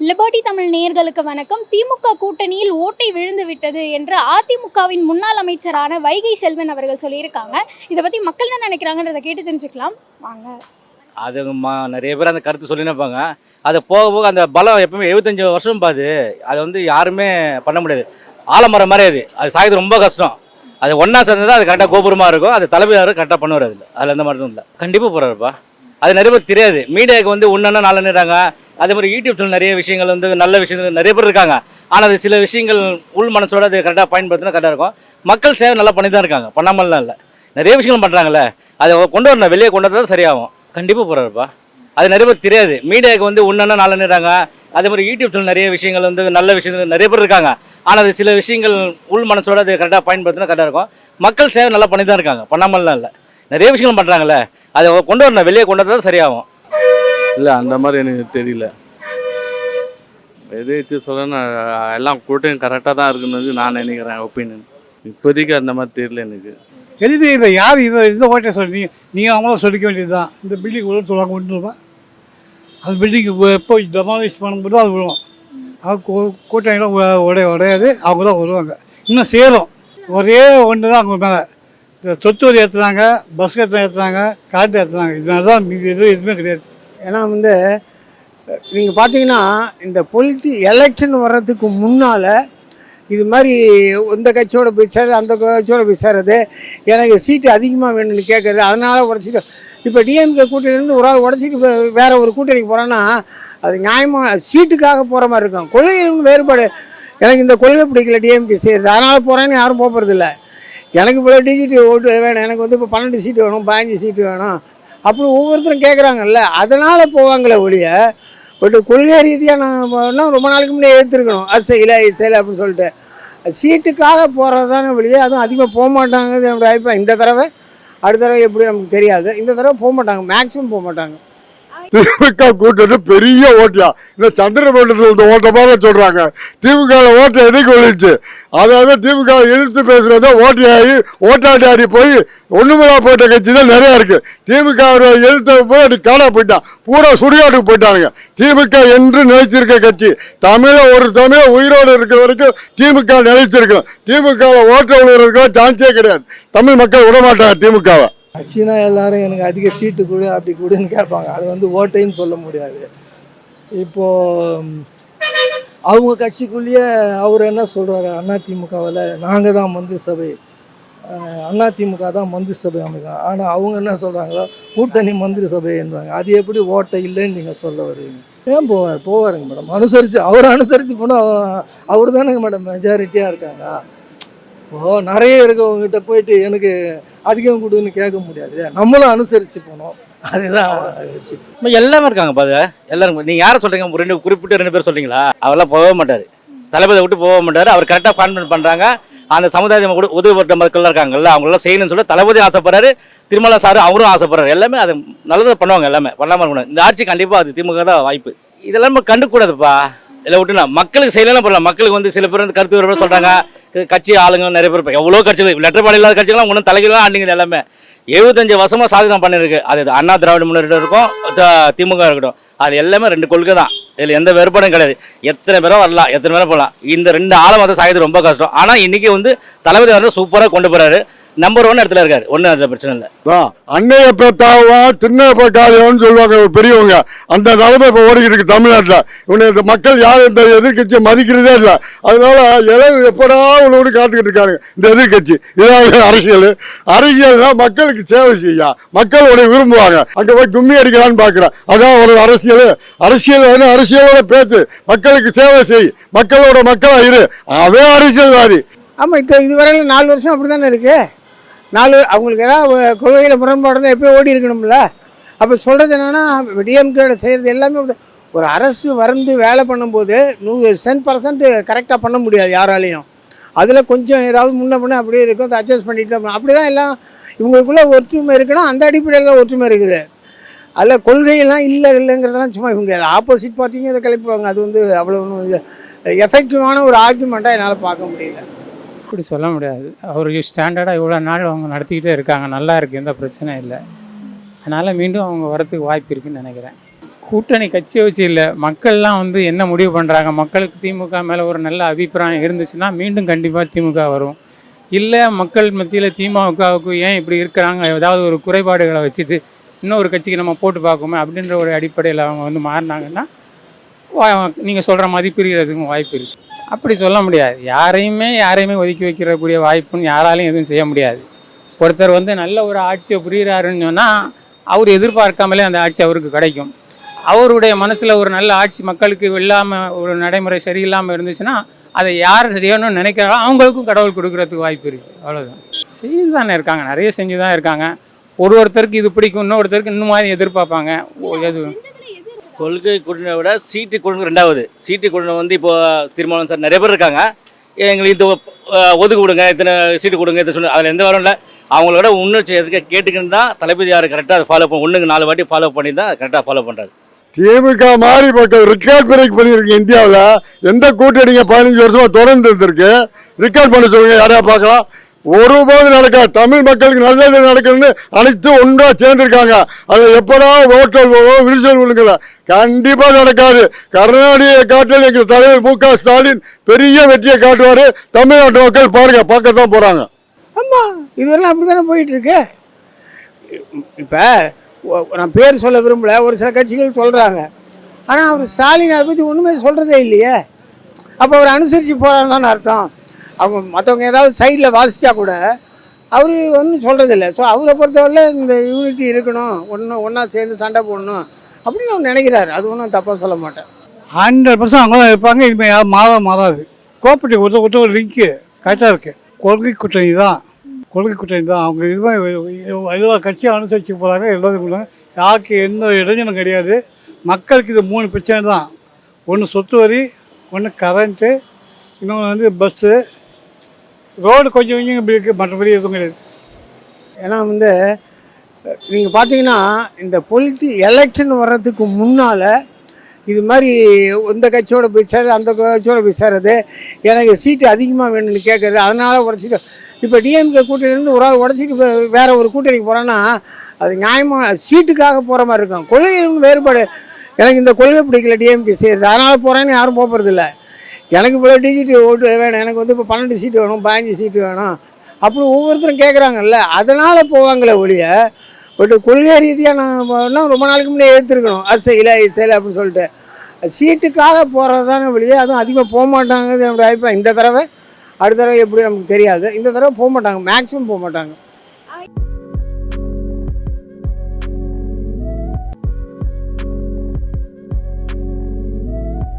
Liberty Tamil நேயர்களுக்கு வணக்கம். திமுக கூட்டணியில் ஓட்டை விழுந்து விட்டது என்று அதிமுகவின் முன்னாள் அமைச்சரான வைகை செல்வன் அவர்கள் சொல்லியிருக்காங்க. இதை பற்றி மக்கள் என்ன நினைக்கிறாங்கன்றதை கேட்டு தெரிஞ்சுக்கலாம். வாங்க. அது நிறைய பேர் அந்த கருத்து சொல்லினப்பாங்க அது போக போக அந்த பலம் எப்பவுமே எழுபத்தஞ்சு வருஷம் பாது. அதை வந்து யாருமே பண்ண முடியாது. ஆலமரம் மாதிரி அது. அது சாயது ரொம்ப கஷ்டம். அது ஒன்றா சேர்ந்தது அது கரெக்டாக கோபுரமாக இருக்கும். அது தலைமையார் கரெக்டாக பண்ணுவார் அதில் அதில் எந்த மாதிரி இல்லை. கண்டிப்பாக போகிறாருப்பா அது நிறைய பேர் தெரியாது. மீடியாவுக்கு வந்து ஒன்றுன்னா நாலுன்னுறாங்க அதே மாதிரி யூடியூப் சேனல் நிறைய விஷயங்கள் வந்து நல்ல விஷயங்கள் நிறைய பேர் இருக்காங்க. ஆனால் அது சில விஷயங்கள் உள் மனசோட அது கரெக்டாக பயன்படுத்தினா கரெக்டாக இருக்கும். மக்கள் சேவை நல்லா பண்ணி தான் இருக்காங்க. பண்ணாமலாம் இல்லை. நிறைய விஷயங்கள் பண்ணுறாங்கல்ல அதை கொண்டு வரணும். வெளியே கொண்டு வரதான் தான் சரியாகும். கண்டிப்பாக போகிறாருப்பா அது நிறைய பேர் தெரியாது. மீடியாவுக்கு வந்து ஒன்றுன்னா நாலுன்னுறாங்க அதே மாதிரி யூடியூப் சேனல் நிறைய விஷயங்கள் வந்து நல்ல விஷயங்கள் நிறைய பேர் இருக்காங்க. ஆனால் அது சில விஷயங்கள் உள் மனசோட அது கரெக்டாக பயன்படுத்தினா கரெக்டாக இருக்கும். மக்கள் சேவை நல்லா பண்ணி தான் இருக்காங்க. பண்ணாமலாம் இல்லை. நிறைய விஷயங்கள் பண்ணுறாங்கல்ல அதை கொண்டு வரணும். வெளியே கொண்டு வரதான் தான் சரியாகும். இல்லை அந்த மாதிரி எனக்கு தெரியல. எது வச்சு சொல்லணும்னா எல்லாம் கூட்டம் கரெக்டாக தான் இருக்குன்னு நான் நினைக்கிறேன் ஒப்பீனியன் இப்போதைக்கு அந்த மாதிரி தெரியல எனக்கு. எழுதி இல்லை யார் இதை இந்த ஓட்டை சொல்லி நீங்கள் அவங்களும் சொல்லிக்க வேண்டியது தான் இந்த பில்டிங் உள்ள சொல்லுவாங்க விட்டுருவேன் அந்த பில்டிங் எப்போ டெமாலிஷ் பண்ணும்போது அது விழுவும் அது கூ- உடைய உடையாது. அவங்க தான் வருவாங்க. இன்னும் சேரும். ஒரே ஒன்று தான் அவங்க மேலே. இந்த சொத்து வரி ஏற்றுறாங்க பஸ் கட்டணம் ஏற்றுறாங்க காட்டு ஏற்றுறாங்க இதனால தான் மீதி எதுவும் எதுவுமே கிடையாது. ஏன்னா வந்து நீங்கள் பார்த்தீங்கன்னா இந்த பொலிட்டி எலெக்ஷன் வர்றதுக்கு முன்னால் இது மாதிரி இந்த கட்சியோட பேசுறது அந்த கட்சியோட பேசுறது எனக்கு சீட்டு அதிகமாக வேணும்னு கேட்குறது அதனால் உடச்சிட்டு இப்போ டிஎம்கே கூட்டணிலேருந்து ஒரு ஆள் உடச்சிட்டு வேறு ஒரு கூட்டணிக்கு போகிறோன்னா அது நியாயமாக சீட்டுக்காக போகிற மாதிரி இருக்கும். கொள்கையும் வேறுபாடு எனக்கு இந்த கொள்கை பிடிக்கல டிஎம்கே செய்யுது அதனால் போகிறேன்னு யாரும் போகிறதில்ல எனக்கு இவ்வளோ டிஜிட்டல் ஓட்டு வேணும் எனக்கு வந்து இப்போ பன்னெண்டு சீட்டு வேணும் பதினஞ்சு சீட்டு வேணும் அப்படி ஒவ்வொருத்தரும் கேட்குறாங்கல்ல அதனால் போவாங்களே ஒழிய பட் கொள்கை ரீதியாக நான் ரொம்ப நாளைக்கு முன்னே ஏற்றுருக்கணும் அது செய்யலை இது செய்யலை அப்படின்னு சொல்லிட்டு. சீட்டுக்காக போகிறது தானே ஒழிய அதுவும் அதிகமாக போக மாட்டாங்கிறது என்னோட அபிப்பிராயம். இந்த தடவை அடுத்த தடவை எப்படி நமக்கு தெரியாது. இந்த தடவை போக மாட்டாங்க மேக்ஸிமம் போக மாட்டாங்க. திமுக கூட்டணி பெரிய ஓட்டியா? இந்த சந்திரமண்டலத்தில் இந்த ஓட்ட மாதிரி சொல்றாங்க. திமுக ஓட்டை எதுக்கு ஒழிச்சு? அதாவது திமுக எதிர்த்து பேசுறத ஓட்டையாகி ஓட்டாண்டி ஆடி போய் ஒண்ணுமில்லா போட்ட கட்சி தான் நிறைய இருக்கு. திமுக எதிர்த்த போய் அப்படி காணா போயிட்டான் பூரா சுடுகாட்டுக்கு போயிட்டானுங்க. திமுக என்று நினைச்சிருக்க கட்சி தமிழ ஒரு தமிழ உயிரோடு இருக்கிற வரைக்கும் திமுக நினைச்சிருக்கணும் திமுக ஓட்ட விழுறதுக்கு சான்ஸே கிடையாது. தமிழ் மக்கள் விடமாட்டாங்க திமுகவை. கட்சினா எல்லாரும் எனக்கு அதிக சீட்டு கொடு அப்படி கொடுன்னு கேட்பாங்க. அது வந்து ஓட்டைன்னு சொல்ல முடியாது. இப்போ அவங்க கட்சிக்குள்ளேயே அவர் என்ன சொல்கிறாரு அண்ணா திமுகவில் நாங்கள் தான் மந்திரி சபை. அண்ணா திமுக தான் மந்திரி சபை அமைக்கும் ஆனால் அவங்க என்ன சொல்கிறாங்களோ கூட்டணி மந்திரி சபை என்பாங்க. அது எப்படி ஓட்டை இல்லைன்னு நீங்கள் சொல்ல வருவீங்க ஏன் போவார்? போவாருங்க மேடம் அனுசரித்து அவர் அனுசரித்து போனால் அவர் தானேங்க மேடம் மெஜாரிட்டியாக இருக்காங்க. ஓ நிறைய இருக்கவங்ககிட்ட போயிட்டு எனக்கு அதிகம் கொடுன்னு கேட்க முடியாது நம்மளும் அனுசரித்து போனோம். அதுதான் இப்போ எல்லாமே இருக்காங்க பாது எல்லாரும் நீங்கள் யாரை சொல்கிறீங்க ரெண்டு குறிப்பிட்டு ரெண்டு பேர் சொல்றீங்களா? அவரெல்லாம் போகவே மாட்டார். தளபதியை விட்டு போக மாட்டார். அவர் கரெக்டாக கான்ஃபிடன்ட் பண்ணுறாங்க அந்த சமுதாயம் கூட உதவிப்பட்ட மக்கள்லாம் இருக்காங்கல்ல அவங்களாம் செய்யணும்னு சொல்ல தளபதி ஆசைப்படுறாரு திருமலா சார் அவரும் ஆசைப்படுறாரு. எல்லாமே அது நல்லதாக பண்ணுவாங்க எல்லாமே. பண்ணாமல் இருக்கணும். இந்த ஆட்சி கண்டிப்பாக அது திமுக தான் வாய்ப்பு. இதெல்லாம் கண்டுக்கூடாதுப்பா. இதில் விட்டுனா மக்களுக்கு செய்யலாம் பண்ணலாம் மக்களுக்கு வந்து சில பேர் வந்து கருத்து வேறுபாடு சொல்கிறாங்க கட்சி ஆளுங்க நிறைய பேர் இப்போ எவ்வளோ கட்சிகள் லெட்டர் பாடி இல்லாத கட்சிகள்லாம் ஒன்றும் தலைகளாக ஆண்டிங்க எல்லாமே. எழுபத்தஞ்சு வருஷமாக சாதிதம் பண்ணியிருக்கு. அது அண்ணா திராவிட முன்னேற்றம் இருக்கும் திமுக இருக்கட்டும். அது எல்லாமே ரெண்டு கொள்கை தான். இதில் எந்த வேறுபாடும் கிடையாது. எத்தனை பேரும் வரலாம் எத்தனை பேரும் போகலாம். இந்த ரெண்டு ஆளை வந்து சாயது ரொம்ப கஷ்டம். ஆனால் இன்றைக்கி வந்து தளபதி வந்து சூப்பராக கொண்டு போகிறாரு நம்பர் ஒன் இடத்துல இருக்காரு. ஒன்றும் அதில் பிரச்சனை இல்லை. அன்னைய பெத்தாவா திண்ணை பெத்தாதவன்னு சொல்லுவாங்க ஒரு பெரியவங்க. அந்த நிலைமை இப்போ ஓடிக்கிட்டு இருக்கு தமிழ்நாட்டில். இவனை இந்த மக்கள் யாரும் இந்த எதிர்க்கட்சியை மதிக்கிறதே இல்லை. அதனால இளவு எப்படா உள்ளோடு காத்துக்கிட்டு இருக்காங்க இந்த எதிர்க்கட்சி. இதாவது அரசியல். அரசியல்னா மக்களுக்கு சேவை செய்யா. மக்கள் உடைய விரும்புவாங்க. அங்கே போய் கும்மி அடிக்கலான்னு பார்க்குறேன் அதான் ஒரு அரசியல். அரசியல் வேணும் அரசியலோட பேசு மக்களுக்கு சேவை செய். மக்களோட மக்களா இரு. அவன் அரசியல்வாதி. ஆமாம் இப்போ இதுவரையிலும் நாலு வருஷம் அப்படி தானே இருக்குது நாலு அவங்களுக்கு ஏதாவது கொள்கையில் முரண்பாடு தான் எப்போயும் ஓடி இருக்கணும்ல. அப்போ சொல்கிறது என்னென்னா டிஎம்கேட செய்கிறது எல்லாமே ஒரு- அரசு வந்து வேலை பண்ணும்போது நூறு சென்ட் பர்சன்ட் கரெக்டாக பண்ண முடியாது யாராலையும். அதில் கொஞ்சம் ஏதாவது முன்ன பண்ண அப்படியே இருக்கும் அதை அட்ஜஸ்ட் பண்ணிட்டு தான் அப்படி தான் எல்லாம் இவங்களுக்குள்ளே ஒற்றுமை இருக்குன்னா அந்த அடிப்படையில் தான் ஒற்றுமை இருக்குது. அதில் கொள்கையெல்லாம் இல்லை இல்லைங்கிறதெல்லாம் சும்மா இவங்க ஆப்போசிட் பார்ட்டிங்க இதை கிளப்பிடுவாங்க. அது வந்து அவ்வளோ ஒன்றும் எஃபெக்டிவான ஒரு ஆர்குமெண்ட்டாக என்னால் பார்க்க முடியல. இப்படி சொல்ல முடியாது. அவர் ஸ்டாண்டர்டாக இவ்வளோ நாள் அவங்க நடத்திக்கிட்டே இருக்காங்க. நல்லா இருக்குது எந்த பிரச்சனையும் இல்லை. அதனால் மீண்டும் அவங்க வரத்துக்கு வாய்ப்பு இருக்குன்னு நினைக்கிறேன். கூட்டணி கட்சியை வச்சு இல்லை. மக்கள்லாம் வந்து என்ன முடிவு பண்ணுறாங்க மக்களுக்கு திமுக மேலே ஒரு நல்ல அபிப்பிராயம் இருந்துச்சுன்னா மீண்டும் கண்டிப்பாக திமுக வரும். இல்லை மக்கள் மத்தியில் திமுகவுக்கு ஏன் இப்படி இருக்கிறாங்க? ஏதாவது ஒரு குறைபாடுகளை வச்சுட்டு இன்னொரு கட்சிக்கு நம்ம போட்டு பார்க்கோமே அப்படின்ற ஒரு அடிப்படையில் அவங்க வந்து மாறினாங்கன்னா நீங்கள் சொல்கிற மாதிரி பிரிகிறதுக்கும் வாய்ப்பு இருக்குது அப்படி சொல்ல முடியாது. யாரையுமே யாரையுமே ஒதுக்கி வைக்கிறக்கூடிய வாய்ப்புன்னு யாராலையும் எதுவும் செய்ய முடியாது. ஒருத்தர் வந்து நல்ல ஒரு ஆட்சியை புரிகிறாருன்னு சொன்னால் அவர் எதிர்பார்க்காமலே அந்த ஆட்சி அவருக்கு கிடைக்கும். அவருடைய மனசில் ஒரு நல்ல ஆட்சி மக்களுக்கு இல்லாமல் ஒரு நடைமுறை சரியில்லாமல் இருந்துச்சுன்னா அதை யார் செய்யணும்னு நினைக்கிறாங்களோ அவங்களுக்கும் கடவுள் கொடுக்கறதுக்கு வாய்ப்பு இருக்குது அவ்வளோதான் செய்து தானே இருக்காங்க. நிறைய செஞ்சு தான் இருக்காங்க. ஒரு ஒருத்தருக்கு இது பிடிக்கும் இன்னொருத்தருக்கு இன்னும் மாதிரி எதிர்பார்ப்பாங்க. ஓ, எது? கொள்கை கூட்டணியை விட சீட்டு குழு ரெண்டாவது. சீட்டு குழு வந்து இப்போது தீர்மானம் சார் நிறைய பேர் இருக்காங்க. எங்களுக்கு இந்த ஒதுக்கு கொடுங்க இத்தனை சீட்டு கொடுங்க இதை சொல்லு. அதில் எந்த வரும் இல்லை. அவங்களோட முன்னெச்சரிக்கை எதுக்கு கேட்டுக்கின்னு தான் தளபதி யார் கரெக்டாக அதை ஃபாலோ பண்ண ஒன்றுக்கு நாலு வாட்டி ஃபாலோ பண்ணி தான் கரெக்டாக ஃபாலோ பண்ணுறாரு திமுக மாறி போட்ட ரெக்கார்ட் பிரேக் பண்ணியிருக்கு இந்தியாவில். எந்த கூட்டணிங்க பதினஞ்சு வருஷமாக தொடர்ந்து இருந்திருக்கு. ரெக்கார்ட் பண்ண சொல்லுங்கள் யாரையா பார்க்கலாம். ஒருபோது நடக்காது தமிழ் மக்களுக்கு நல்லது நடக்கணும்னு அனைத்து ஒன்றா சேர்ந்திருக்காங்க. அதை எப்படா ஓட்டல் போவோம் விரிசல் விழுங்கல. கண்டிப்பா நடக்காது. கருணாநிதியை காட்டில் எங்கள் தலைவர் மு க ஸ்டாலின் பெரிய வெற்றியை காட்டுவாரு. தமிழ்நாட்டு மக்கள் பாருங்க பார்க்கத்தான் போறாங்க. ஆமாம் இதெல்லாம் அப்படி தானே போயிட்டுருக்கு? இப்போ நான் பேர் சொல்ல விரும்பல. ஒரு சில கட்சிகள் சொல்கிறாங்க ஆனால் அவர் ஸ்டாலின் அதை பற்றி ஒன்றுமே சொல்கிறதே இல்லையே. அப்போ அவர் அனுசரித்து போகிறான்னு அர்த்தம். அவங்க மற்றவங்க ஏதாவது சைடில் வாசித்தா கூட அவர் ஒன்றும் சொல்கிறதில்ல ஸோ அவரை பொறுத்தவரையில் இந்த யூனிட்டி இருக்கணும் ஒன்று ஒன்றா சேர்ந்து சண்டை போடணும் அப்படின்னு அவர் நினைக்கிறாரு. அது ஒன்றும் தப்பாக சொல்ல மாட்டேன். ஹண்ட்ரட் பர்சன்ட் அவங்க தான் இருப்பாங்க. இனிமேல் யாரும் மாற மாறாது. கோப்பட்டி ஒருத்த ஒருத்த ஒரு லிங்க்கு கரெக்டாக இருக்குது கொள்கை கூட்டணி தான். கொள்கை கூட்டணி தான். அவங்க இதுமாதிரி எல்லா கட்சியும் அனுசரித்து போகிறாங்க எல்லாரும் போகிறாங்க யாருக்கு எந்த இடைஞ்சலும் கிடையாது. மக்களுக்கு இது மூணு பிரச்சனை தான். ஒன்று சொத்து வரி ஒன்று கரண்ட்டு இன்னொன்று வந்து பஸ்ஸு ரோடு கொஞ்சம் கொஞ்சம் இப்படி இருக்குது மற்றபடி எதுவும் கிடையாது. ஏன்னா வந்து நீங்கள் பார்த்தீங்கன்னா இந்த பொலிட்டி எலெக்ஷன் வர்றதுக்கு முன்னால் இது மாதிரி இந்த கட்சியோட போய் சேருது அந்த கட்சியோட போய் சேருது. எனக்கு சீட்டு அதிகமாக வேணும்னு கேட்குறது அதனால் உடச்சிட்டு இப்போ டிஎம்கே கூட்டணியிலேருந்து ஒரு ஆள் உடச்சிட்டு வேறு ஒரு கூட்டணிக்கு போகிறோன்னா அது நியாயமாக சீட்டுக்காக போகிற மாதிரி இருக்கும். கொள்கையில் வேறுபாடு. எனக்கு இந்த கொள்கை பிடிக்கல டிஎம்கே செய்யுது அதனால் போகிறேன்னு யாரும் போகிறதில்லை எனக்கு இவ்வளோ டிஜிட் ஓட்டு வேணும். எனக்கு வந்து இப்போ பன்னெண்டு சீட்டு வேணும் பதினஞ்சு சீட்டு வேணும். அப்படி ஒவ்வொருத்தரும் கேட்குறாங்கல்ல அதனால் போவாங்களே ஒழிய பட் கொள்கை ரீதியாக நான் ரொம்ப நாளைக்கு முன்னே ஏற்றுருக்கணும் அது செய்யலை இது செய்யலை அப்படின்னு சொல்லிட்டு. சீட்டுக்காக போகிறது தானே வெளியே அதுவும் அதிகமாக போக மாட்டாங்கிறது என்னோட அபிப்பிராயம். இந்த தடவை அடுத்த தடவை எப்படி நமக்கு தெரியாது. இந்த தடவை போக மாட்டாங்க. மேக்ஸிமம் போக மாட்டாங்க.